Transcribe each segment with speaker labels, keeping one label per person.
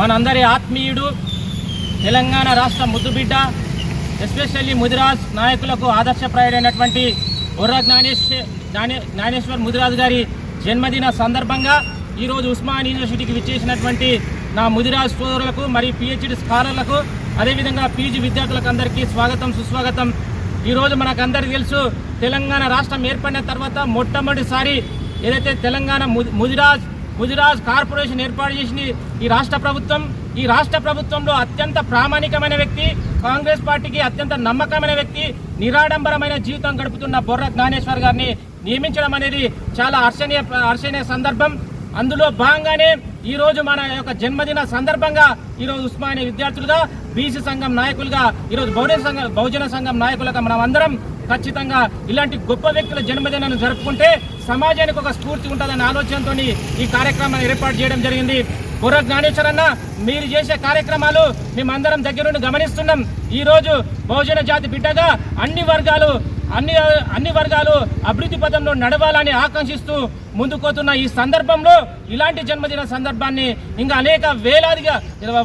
Speaker 1: మనందరి ఆత్మీయుడు తెలంగాణ రాష్ట్ర ముద్దుబిడ్డ ఎస్పెషల్లీ ముదిరాజ్ నాయకులకు ఆదర్శప్రాయుడైనటువంటి బుర్ర జ్ఞానేశ్వర్ జ్ఞానేశ్వర్ ముదిరాజ్ గారి జన్మదిన సందర్భంగా ఈరోజు ఉస్మాన్ యూనివర్సిటీకి విచ్చేసినటువంటి నా ముదిరాజ్ సోదరులకు మరియు పిహెచ్డి స్కాలర్లకు అదేవిధంగా పీజీ విద్యార్థులకు అందరికీ స్వాగతం సుస్వాగతం. ఈరోజు మనకందరికీ తెలుసు తెలంగాణ రాష్ట్రం ఏర్పడిన తర్వాత మొట్టమొదటిసారి ఏదైతే తెలంగాణ ము- ముదిరాజ్ గుజరాత్ కార్పొరేషన్ ఏర్పాటు చేసింది ఈ రాష్ట్ర ప్రభుత్వం. ఈ రాష్ట్ర ప్రభుత్వంలో అత్యంత ప్రామాణికమైన వ్యక్తి కాంగ్రెస్ పార్టీకి అత్యంత నమ్మకమైన వ్యక్తి నిరాడంబరమైన జీవితం గడుపుతున్న బొర్ర జ్ఞానేశ్వర్ గారిని నియమించడం అనేది చాలా హర్షణీయ హర్షణీయ సందర్భం. అందులో భాగంగానే ఈ రోజు మన యొక్క జన్మదిన సందర్భంగా ఈరోజు ఉస్మానియా విద్యార్థులుగా బీసీ సంఘం నాయకులుగా ఈరోజు బహుజన సంఘం బహుజన సంఘం నాయకులుగా మనం అందరం ఖచ్చితంగా ఇలాంటి గొప్ప వ్యక్తుల జన్మదినాన్ని జరుపుకుంటే సమాజానికి ఒక స్ఫూర్తి ఉంటుందనే ఆలోచనతో ఈ కార్యక్రమాన్ని ఏర్పాటు చేయడం జరిగింది. బుర్ర జ్ఞానేశ్వర అన్న మీరు చేసే కార్యక్రమాలు మేమందరం దగ్గరుండి గమనిస్తున్నాం. ఈరోజు బహుజన జాతి బిడ్డగా అన్ని వర్గాలు అన్ని అన్ని వర్గాలు అభివృద్ధి పథంలో నడవాలని ఆకాంక్షిస్తూ ముందుకోతున్న ఈ సందర్భంలో ఇలాంటి జన్మదిన సందర్భాన్ని ఇంకా అనేక వేలాదిగా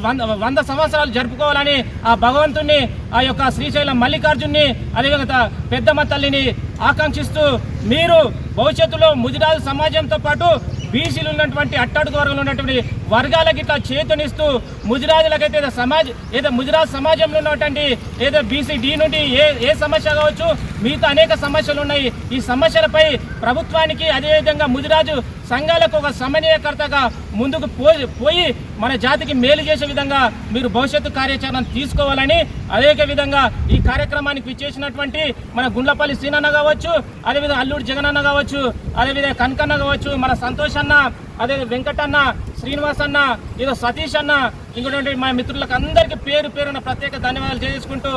Speaker 1: వంద వంద సంవత్సరాలు జరుపుకోవాలని ఆ భగవంతుణ్ణి ఆ యొక్క శ్రీశైలం మల్లికార్జున్ని అదేవిధంగా పెద్దమ్మ తల్లిని ఆకాంక్షిస్తూ మీరు భవిష్యత్తులో ముదిరాజు సమాజంతో పాటు బీసీలు ఉన్నటువంటి అట్టడుగు వర్గంలో ఉన్నటువంటి వర్గాలకి ఇట్లా చేతునిస్తూ ముజిరాజులకైతే ఏదో సమాజ్ ఏదో ముజరాజ్ సమాజంలో ఉన్నటువంటి ఏదో బీసీ డి నుండి ఏ ఏ సమస్య కావచ్చు మిగతా అనేక సమస్యలు ఉన్నాయి. ఈ సమస్యలపై ప్రభుత్వానికి అదేవిధంగా ముదిరాజు సంఘాలకు ఒక సమన్వయకర్తగా ముందుకు పోయి పోయి మన జాతికి మేలు చేసే విధంగా మీరు భవిష్యత్తు కార్యాచరణ తీసుకోవాలని అదే విధంగా ఈ కార్యక్రమానికి విచ్చేసినటువంటి మన గుండ్లపల్లి సీనన్న కావచ్చు అదేవిధంగా అల్లూరు జగనన్న కావచ్చు అదేవిధంగా కనకన్న కావచ్చు మన సంతోష్ అన్న అదే వెంకటన్న శ్రీనివాస్ అన్న ఏదో సతీష్ అన్న ఇంకోటి మా మిత్రులకు అందరికీ పేరు పేరున ప్రత్యేక ధన్యవాదాలు చేసుకుంటూ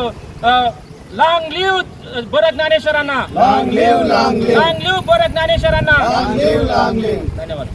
Speaker 2: लाँग
Speaker 1: लिव बरं ज्ञानेश्वरांना. Long live
Speaker 2: long live. बरं ज्ञानेश्वरांना.
Speaker 1: धन्यवाद.